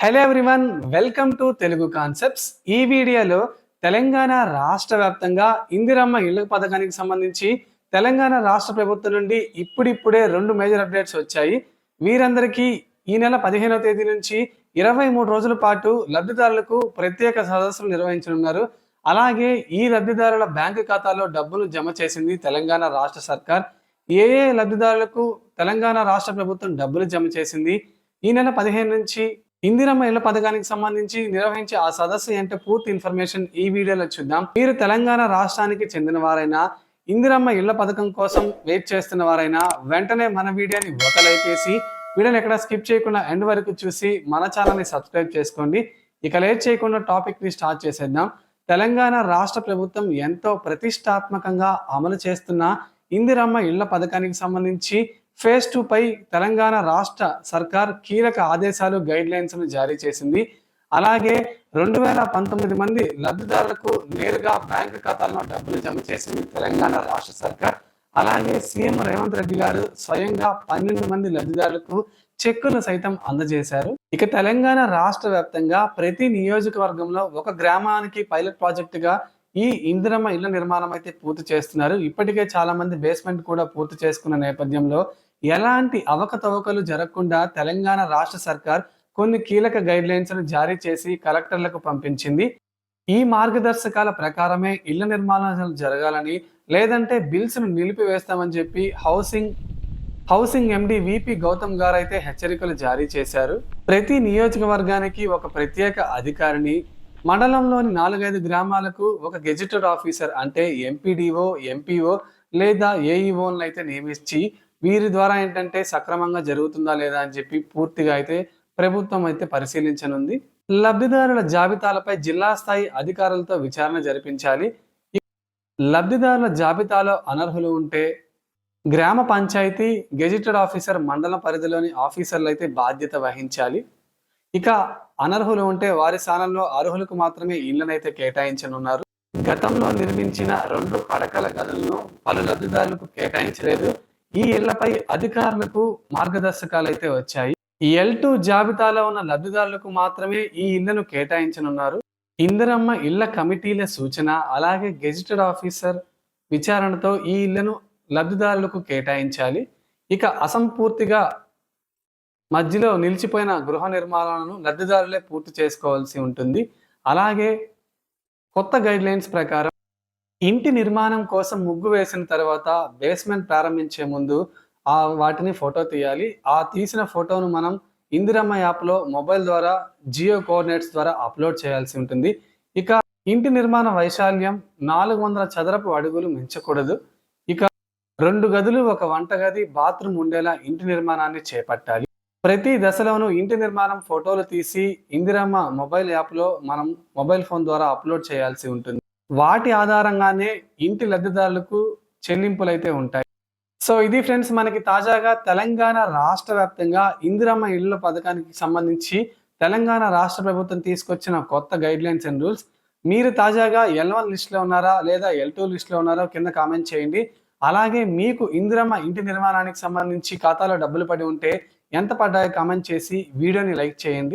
Hello everyone welcome to Telugu concepts ఈ వీడియోలో తెలంగాణ రాష్ట్ర వ్యాప్తంగా ఇందిరమ్మ ఇళ్ళ పథకానికి సంబంధించి తెలంగాణ రాష్ట్ర ప్రభుత్వం నుండి ఇప్పుడిప్పుడే రెండు మేజర్ అప్డేట్స్ వచ్చాయి. వీరందరికీ ఈ నెల పదిహేనవ తేదీ నుంచి ఇరవై మూడు రోజుల పాటు లబ్ధిదారులకు ప్రత్యేక సదస్సులు నిర్వహించనున్నారు. అలాగే ఈ లబ్ధిదారుల బ్యాంకు ఖాతాలో డబ్బులు జమ చేసింది తెలంగాణ రాష్ట్ర సర్కార్. ఏ ఏ లబ్ధిదారులకు తెలంగాణ రాష్ట్ర ప్రభుత్వం డబ్బులు జమ చేసింది? ఈ నెల పదిహేను నుంచి ఇందిరమ్మ ఇళ్ళ పథకానికి సంబంధించి నిర్వహించే ఆ సదస్సు అంటే పూర్తి ఇన్ఫర్మేషన్ ఈ వీడియోలో చూద్దాం. మీరు తెలంగాణ రాష్ట్రానికి చెందిన వారైనా ఇందిరమ్మ ఇళ్ళ పథకం కోసం వెయిట్ చేస్తున్న వారైనా వెంటనే మన వీడియోని ఒక లైక్ చేసి వీడియోని ఎక్కడ స్కిప్ చేయకుండా ఎండ్ వరకు చూసి మన ఛానల్ని సబ్స్క్రైబ్ చేసుకోండి. ఇక లేట్ చేయకుండా టాపిక్ని స్టార్ట్ చేసేద్దాం. తెలంగాణ రాష్ట్ర ప్రభుత్వం ఎంతో ప్రతిష్టాత్మకంగా అమలు చేస్తున్న ఇందిరమ్మ ఇళ్ళ పథకానికి సంబంధించి ఫేజ్ టూపై తెలంగాణ రాష్ట్ర సర్కార్ కీలక ఆదేశాలు గైడ్ లైన్స్ను జారీ చేసింది. అలాగే రెండు వేల పంతొమ్మిది మంది లబ్ధిదారులకు నేరుగా బ్యాంకు ఖాతాల్లో డబ్బులు జమ చేసింది తెలంగాణ రాష్ట్ర సర్కార్. అలాగే సీఎం రేవంత్ రెడ్డి గారు స్వయంగా పన్నెండు మంది లబ్ధిదారులకు చెక్కులు సైతం అందజేశారు. ఇక తెలంగాణ రాష్ట్ర వ్యాప్తంగా ప్రతి నియోజకవర్గంలో ఒక గ్రామానికి పైలట్ ప్రాజెక్టుగా ఈ ఇందిరమ్మ ఇళ్ళ నిర్మాణం అయితే పూర్తి చేస్తున్నారు. ఇప్పటికే చాలా మంది బేస్మెంట్ కూడా పూర్తి చేసుకున్న నేపథ్యంలో ఎలాంటి అవకతవకలు జరగకుండా తెలంగాణ రాష్ట్ర సర్కార్ కొన్ని కీలక గైడ్లైన్స్ను జారీ చేసి కలెక్టర్లకు పంపించింది. ఈ మార్గదర్శకాల ప్రకారమే ఇళ్ళ నిర్మాణాలు జరగాలని లేదంటే బిల్స్ను నిలిపివేస్తామని చెప్పి housing housing MD VP Gautam garu అయితే హెచ్చరికలు జారీ చేశారు. ప్రతి నియోజకవర్గానికి ఒక ప్రత్యేక అధికారిని మండలంలోని నాలుగైదు గ్రామాలకు ఒక గెజిటెడ్ ఆఫీసర్ అంటే ఎంపీడీఓ ఎంపీఓ లేదా ఏఈఓలను అయితే నియమించి వీరి ద్వారా ఏంటంటే సక్రమంగా జరుగుతుందా లేదా అని చెప్పి పూర్తిగా అయితే ప్రభుత్వం అయితే పరిశీలించనుంది. లబ్ధిదారుల జాబితాలపై జిల్లా స్థాయి అధికారులతో విచారణ జరిపించాలి. లబ్ధిదారుల జాబితాలో అనర్హులు ఉంటే గ్రామ పంచాయతీ గెజిటెడ్ ఆఫీసర్ మండల పరిధిలోని ఆఫీసర్లు అయితే బాధ్యత వహించాలి. ఇక అనర్హులు ఉంటే వారి స్థానంలో అర్హులకు మాత్రమే ఇళ్ళనైతే కేటాయించనున్నారు. గతంలో నిర్మించిన రెండు పడకల గదులను పలు లబ్ధిదారులకు కేటాయించలేదు. ఈ ఇళ్ళపై అధికారులకు మార్గదర్శకాలు అయితే వచ్చాయి ఎల్ టూ జాబితాలో ఉన్న లబ్ధిదారులకు మాత్రమే ఈ ఇళ్ళను కేటాయించనున్నారు. ఇందిరమ్మ ఇళ్ళ కమిటీల సూచన అలాగే గెజిటెడ్ ఆఫీసర్ విచారణతో ఈ ఇళ్ళను లబ్ధిదారులకు కేటాయించాలి. ఇక అసంపూర్తిగా మధ్యలో నిలిచిపోయిన గృహ నిర్మాణాలను లబ్ధిదారులే పూర్తి చేసుకోవాల్సి ఉంటుంది. అలాగే కొత్త గైడ్ లైన్స్ ప్రకారం ఇంటి నిర్మాణం కోసం ముగ్గు వేసిన తర్వాత బేస్మెంట్ ప్రారంభించే ముందు ఆ వాటిని ఫోటో తీయాలి. ఆ తీసిన ఫోటోను మనం ఇందిరమ్మ యాప్లో మొబైల్ ద్వారా జియో కోఆర్డినేట్స్ ద్వారా అప్లోడ్ చేయాల్సి ఉంటుంది. ఇక ఇంటి నిర్మాణ వైశాల్యం నాలుగు వందల చదరపు అడుగులు మించకూడదు. ఇక రెండు గదులు ఒక వంటగది బాత్రూమ్ ఉండేలా ఇంటి నిర్మాణాన్ని చేపట్టాలి. ప్రతి దశలోనూ ఇంటి నిర్మాణం ఫోటోలు తీసి ఇందిరమ్మ మొబైల్ యాప్లో మనం మొబైల్ ఫోన్ ద్వారా అప్లోడ్ చేయాల్సి ఉంటుంది. వాటి ఆధారంగానే ఇంటి లబ్ధిదారులకు చెల్లింపులు అయితే ఉంటాయి. సో ఇది ఫ్రెండ్స్ మనకి తాజాగా తెలంగాణ రాష్ట్ర వ్యాప్తంగా ఇందిరమ్మ ఇళ్ళ పథకానికి సంబంధించి తెలంగాణ రాష్ట్ర ప్రభుత్వం తీసుకొచ్చిన కొత్త గైడ్ లైన్స్ అండ్ రూల్స్ మీరు తాజాగా ఎల్ వన్ లిస్ట్లో ఉన్నారా లేదా ఎల్ టూ లిస్ట్లో ఉన్నారో కింద కామెంట్ చేయండి. అలాగే మీకు ఇందిరమ్మ ఇంటి నిర్మాణానికి సంబంధించి ఖాతాలో డబ్బులు పడి ఉంటే ఎంత పడ్డాయో కామెంట్ చేసి వీడియోని లైక్ చేయండి.